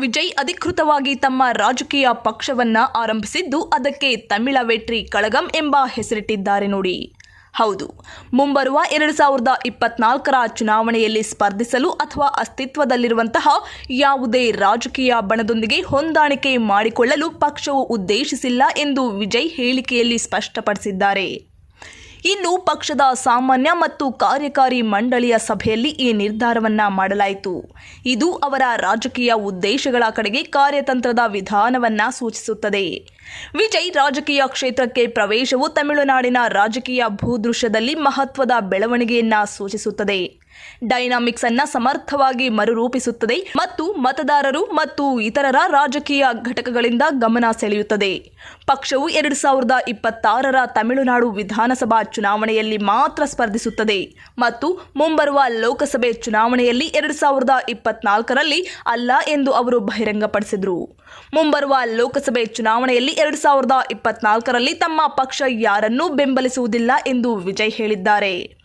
ವಿಜಯ್ ಅಧಿಕೃತವಾಗಿ ತಮ್ಮ ರಾಜಕೀಯ ಪಕ್ಷವನ್ನ ಆರಂಭಿಸಿದ್ದು ಅದಕ್ಕೆ ತಮಿಳ ವೆಟ್ರಿ ಕಳಗಂ ಎಂಬ ಹೆಸರಿಟ್ಟಿದ್ದಾರೆ ನೋಡಿ. ಹೌದು, ಮುಂಬರುವ ಎರಡು ಸಾವಿರದ ಇಪ್ಪತ್ನಾಲ್ಕರ ಚುನಾವಣೆಯಲ್ಲಿ ಸ್ಪರ್ಧಿಸಲು ಅಥವಾ ಅಸ್ತಿತ್ವದಲ್ಲಿರುವಂತಹ ಯಾವುದೇ ರಾಜಕೀಯ ಬಣದೊಂದಿಗೆ ಹೊಂದಾಣಿಕೆ ಮಾಡಿಕೊಳ್ಳಲು ಪಕ್ಷವು ಉದ್ದೇಶಿಸಿಲ್ಲ ಎಂದು ವಿಜಯ್ ಹೇಳಿಕೆಯಲ್ಲಿ ಸ್ಪಷ್ಟಪಡಿಸಿದ್ದಾರೆ. ಇನ್ನು ಪಕ್ಷದ ಸಾಮಾನ್ಯ ಮತ್ತು ಕಾರ್ಯಕಾರಿ ಮಂಡಳಿಯ ಸಭೆಯಲ್ಲಿ ಈ ನಿರ್ಧಾರವನ್ನ ಮಾಡಲಾಯಿತು. ಇದು ಅವರ ರಾಜಕೀಯ ಉದ್ದೇಶಗಳ ಕಡೆಗೆ ಕಾರ್ಯತಂತ್ರದ ವಿಧಾನವನ್ನ ಸೂಚಿಸುತ್ತದೆ. ವಿಜಯ್ ರಾಜಕೀಯ ಕ್ಷೇತ್ರಕ್ಕೆ ಪ್ರವೇಶವು ತಮಿಳುನಾಡಿನ ರಾಜಕೀಯ ಭೂದೃಶ್ಯದಲ್ಲಿ ಮಹತ್ವದ ಬೆಳವಣಿಗೆಯನ್ನ ಸೂಚಿಸುತ್ತದೆ. ಡೈನಾಮಿಕ್ಸ್ ಅನ್ನ ಸಮರ್ಥವಾಗಿ ಮರುರೂಪಿಸುತ್ತದೆ ಮತ್ತು ಮತದಾರರು ಮತ್ತು ಇತರರ ರಾಜಕೀಯ ಘಟಕಗಳಿಂದ ಗಮನ ಸೆಳೆಯುತ್ತದೆ. ಪಕ್ಷವು ಎರಡು ಸಾವಿರದ ಇಪ್ಪತ್ತಾರರ ತಮಿಳುನಾಡು ವಿಧಾನಸಭಾ ಚುನಾವಣೆಯಲ್ಲಿ ಮಾತ್ರ ಸ್ಪರ್ಧಿಸುತ್ತದೆ ಮತ್ತು ಮುಂಬರುವ ಲೋಕಸಭೆ ಚುನಾವಣೆಯಲ್ಲಿ ಎರಡು ಸಾವಿರದ ಇಪ್ಪತ್ನಾಲ್ಕರಲ್ಲಿ ಅಲ್ಲ ಎಂದು ಅವರು ಬಹಿರಂಗಪಡಿಸಿದರು. ಮುಂಬರುವ ಲೋಕಸಭೆ ಚುನಾವಣೆಯಲ್ಲಿ ಎರಡು ಸಾವಿರದ ಇಪ್ಪತ್ನಾಲ್ಕರಲ್ಲಿ ತಮ್ಮ ಪಕ್ಷ ಯಾರನ್ನೂ ಬೆಂಬಲಿಸುವುದಿಲ್ಲ ಎಂದು ವಿಜಯ್ ಹೇಳಿದ್ದಾರೆ.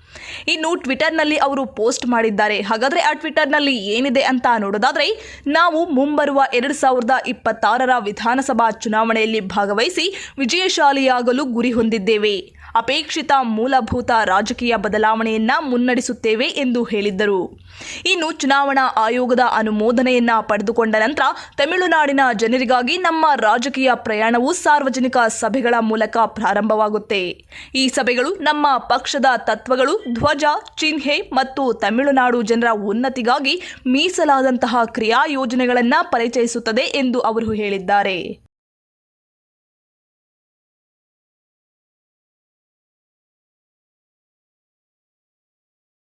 ಇನ್ನು ಟ್ವಿಟರ್ನಲ್ಲಿ ಅವರು ಪೋಸ್ಟ್ ಮಾಡಿದ್ದಾರೆ. ಹಾಗಾದರೆ ಆ ಟ್ವಿಟರ್ನಲ್ಲಿ ಏನಿದೆ ಅಂತ ನೋಡೋದಾದರೆ, ನಾವು ಮುಂಬರುವ ಎರಡು ಸಾವಿರದ ಇಪ್ಪತ್ತಾರರ ವಿಧಾನಸಭಾ ಚುನಾವಣೆಯಲ್ಲಿ ಭಾಗವಹಿಸಿ ವಿಜಯಶಾಲಿಯಾಗಲು ಗುರಿ ಹೊಂದಿದ್ದೇವೆ. ಅಪೇಕ್ಷಿತ ಮೂಲಭೂತ ರಾಜಕೀಯ ಬದಲಾವಣೆಯನ್ನ ಮುನ್ನಡೆಸುತ್ತೇವೆ ಎಂದು ಹೇಳಿದ್ದರು. ಇನ್ನು ಚುನಾವಣಾ ಆಯೋಗದ ಅನುಮೋದನೆಯನ್ನ ಪಡೆದುಕೊಂಡ ನಂತರ ತಮಿಳುನಾಡಿನ ಜನರಿಗಾಗಿ ನಮ್ಮ ರಾಜಕೀಯ ಪ್ರಯಾಣವು ಸಾರ್ವಜನಿಕ ಸಭೆಗಳ ಮೂಲಕ ಪ್ರಾರಂಭವಾಗುತ್ತೆ. ಈ ಸಭೆಗಳು ನಮ್ಮ ಪಕ್ಷದ ತತ್ವಗಳು ಧ್ವಜ, ಚಿಹ್ನೆ ಮತ್ತು ತಮಿಳುನಾಡು ಜನರ ಉನ್ನತಿಗಾಗಿ ಮೀಸಲಾದಂತಹ ಕ್ರಿಯಾ ಯೋಜನೆಗಳನ್ನು ಪರಿಚಯಿಸುತ್ತದೆ ಎಂದು ಅವರು ಹೇಳಿದ್ದಾರೆ.